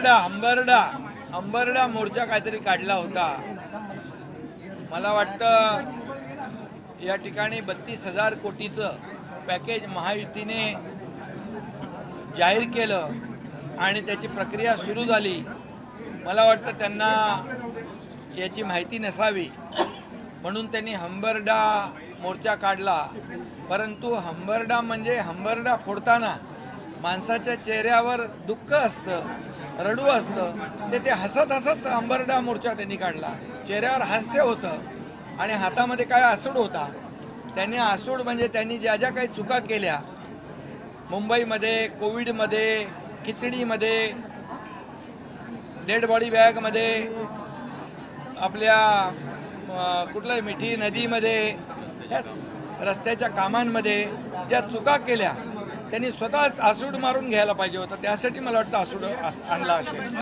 अंबरडा अंबरडा अंबरडा मोर्चा काहीतरी काढला होता. मला वाटतं या ठिकाणी बत्तीस हजार कोटीचं पॅकेज महायुतीने जाहीर केलं आणि त्याची प्रक्रिया सुरू झाली. मला वाटतं त्यांना याची माहिती नसावी. म्हणून त्यांनी हंबरडा मोर्चा काढला. परंतु हंबरडा म्हणजे हंबरडा फोडताना माणसाच्या चेहऱ्यावर दुःख असतं. रडू असतं ते ते हसत हसत अंबरडा मोर्चा त्यांनी काढला. चेहऱ्यावर हास्य होतं आणि हातामध्ये काय आसूड होता. त्यांनी आसूड म्हणजे त्यांनी ज्या ज्या काही चुका केल्या मुंबईमध्ये कोविडमध्ये खिचडीमध्ये डेड बॉडी बॅगमध्ये आपल्या कुठल्या मिठी नदीमध्ये याच रस्त्याच्या कामांमध्ये ज्या चुका केल्या त्यांनी स्वतःच आसूड मारून घ्यायला पाहिजे होतं. त्यासाठी मला वाटतं आसूड आणला असेल.